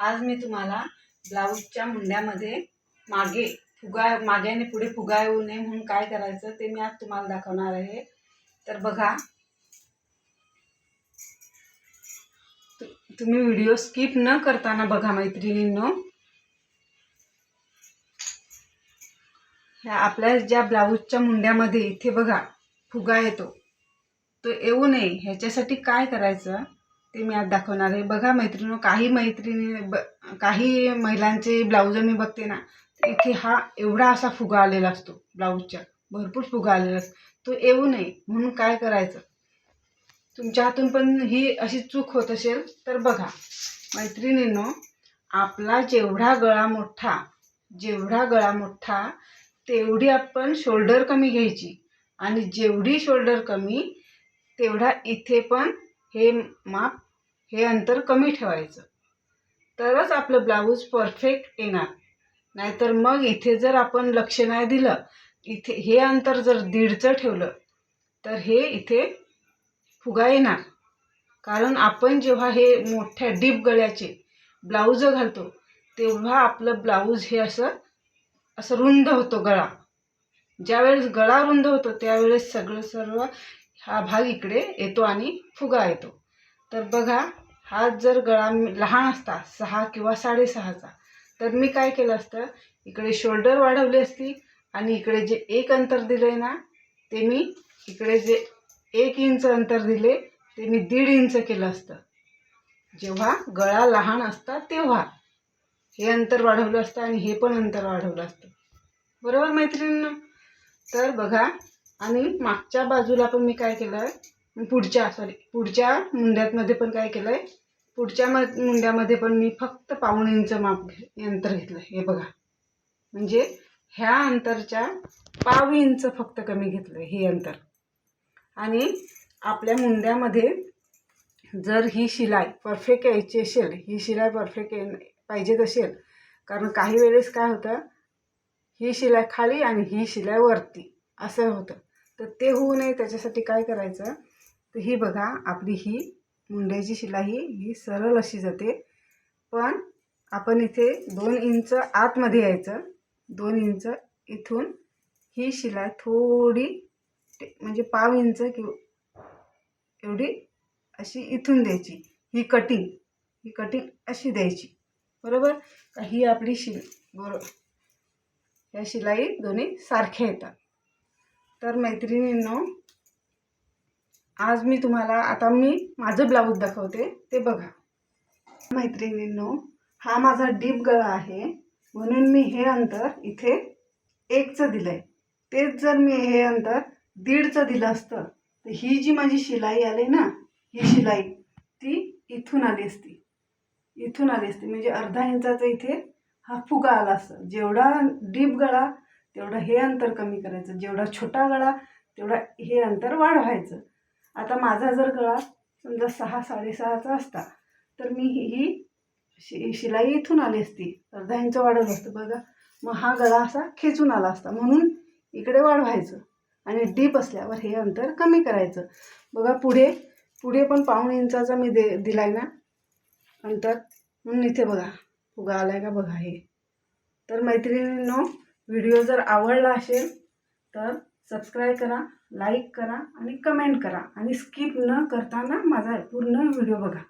आज मी तुम्हाला ब्लाऊजच्या मुंड्यामध्ये मागे फुगा माग्याने पुढे फुगा येऊ नये म्हणून काय करायचं ते मी आज तुम्हाला दाखवणार आहे. तर बघा तुम्ही व्हिडिओ स्किप न करताना बघा मैत्रिणींनो. ह्या आपल्या ज्या ब्लाऊजच्या मुंड्यामध्ये इथे बघा फुगा येतो. तो येऊ नये. ह्याच्यासाठी काय करायचं? ते मी आज दाखवणार आहे. बघा मैत्रिणी काही मैत्रिणी ब काही महिलांचे ब्लाऊज मी बघते ना इथे हा एवढा असा फुगा आलेला असतो ब्लाऊजच्या. भरपूर फुगा आलेला असतो. तो येऊ नये म्हणून काय करायचं? तुमच्या हातून पण ही अशी चूक होत असेल तर बघा. मैत्रिणींनो आपला जेवढा गळा मोठा जेवढा गळा मोठा तेवढी आपण शोल्डर कमी घ्यायची. आणि जेवढी शोल्डर कमी तेवढा इथे पण हे माप हे अंतर कमी ठेवायचं. तरच आपलं ब्लाऊज परफेक्ट येणार. नाहीतर मग इथे जर आपण लक्ष नाही दिलं इथे हे अंतर जर दीडचं ठेवलं तर हे इथे फुगा येणार. कारण आपण जेव्हा हे मोठ्या डीप गळ्याचे ब्लाऊज घालतो तेव्हा आपलं ब्लाऊज हे असं असं रुंद होतो गळा. ज्यावेळेस गळा रुंद होतो त्यावेळेस सगळं सर्व हा भाग इकडे येतो आणि फुगा येतो. तर बघा हा जर गळा मी- लहान असता सहा किंवा साडेसहाचा तर मी काय केलं असतं? इकडे शोल्डर वाढवली असती आणि इकडे जे एक अंतर दिलं आहे ना ते मी इकडे जे एक इंच अंतर दिले ते मी दीड इंच केलं असतं. जेव्हा गळा लहान असता तेव्हा हे अंतर वाढवलं असतं आणि हे पण अंतर वाढवलं असतं. बरोबर मैत्रिणींनो? तर बघा आणि मागच्या बाजूला पण मी काय केलं आहे पुढच्या सॉरी पुढच्या मुंड्यामध्ये पण काय केलं आहे पुढच्या म मुंड्यामध्ये पण मी फक्त पाऊण इंच माप घे अंतर घेतलं हे बघा. म्हणजे ह्या अंतरच्या पाव इंच फक्त कमी घेतलं हे अंतर आणि आपल्या मुंड्यामध्ये जर ही शिलाई परफेक्ट यायची असेल ही शिलाई परफेक्ट पाहिजेत असेल कारण काही वेळेस काय होतं ही शिलाई खाली आणि ही शिलाई वरती असं होतं. तर ते होऊ नये त्याच्यासाठी काय करायचं तर ही बघा आपली ही मुंड्याची शिलाई ही सरळ अशी जाते. पण आपण इथे दोन इंच आतमध्ये यायचं. दोन इंच इथून ही शिलाई थोडी ते- म्हणजे पाव इंच किंवा एवढी अशी इथून द्यायची. ही कटिंग ही कटिंग अशी द्यायची. बरोबर? ही आपली शिल बरोबर या शिलाई दोन्ही सारख्या येतात. तर मैत्रिणींनो आज मी तुम्हाला आता मी माझं ब्लाऊज दाखवते ते बघा. मैत्रिणींनो हा माझा डीप गळा आहे. म्हणून मी हे अंतर इथे एकचं दिलं आहे तेच जर मी हे अंतर दीडचं दिलं असतं तर ही जी माझी शिलाई आली ना ही शिलाई ती इथून आली असती. इथून आली असती. म्हणजे अर्धा इंचाचा इथे हा फुगा आला असता. जेवढा डीप गळा तेवढं हे अंतर कमी करायचं. जेवढा छोटा गळा तेवढा हे अंतर वाढवायचं. आता माझा जर गळा समजा सहा साडेसहाचा असता तर मी ही ही शि शिलाई इथून आली असती. अर्धा इंच वाढवलं असतं बघा. मग हा गळा असा खेचून आला असता. म्हणून इकडे वाढवायचं आणि डीप असल्यावर हे अंतर कमी करायचं. बघा पुढे पुढे पण पाऊण इंचाचा मी दे दिला आहे ना अंतर. म्हणून इथे बघा फुगा आला आहे का बघा हे. तर मैत्रिणींनो व्हिडिओ जर आवडला असेल तर सबस्क्राईब करा लाईक करा आणि कमेंट करा. आणि स्किप न करताना माझा पूर्ण व्हिडिओ बघा.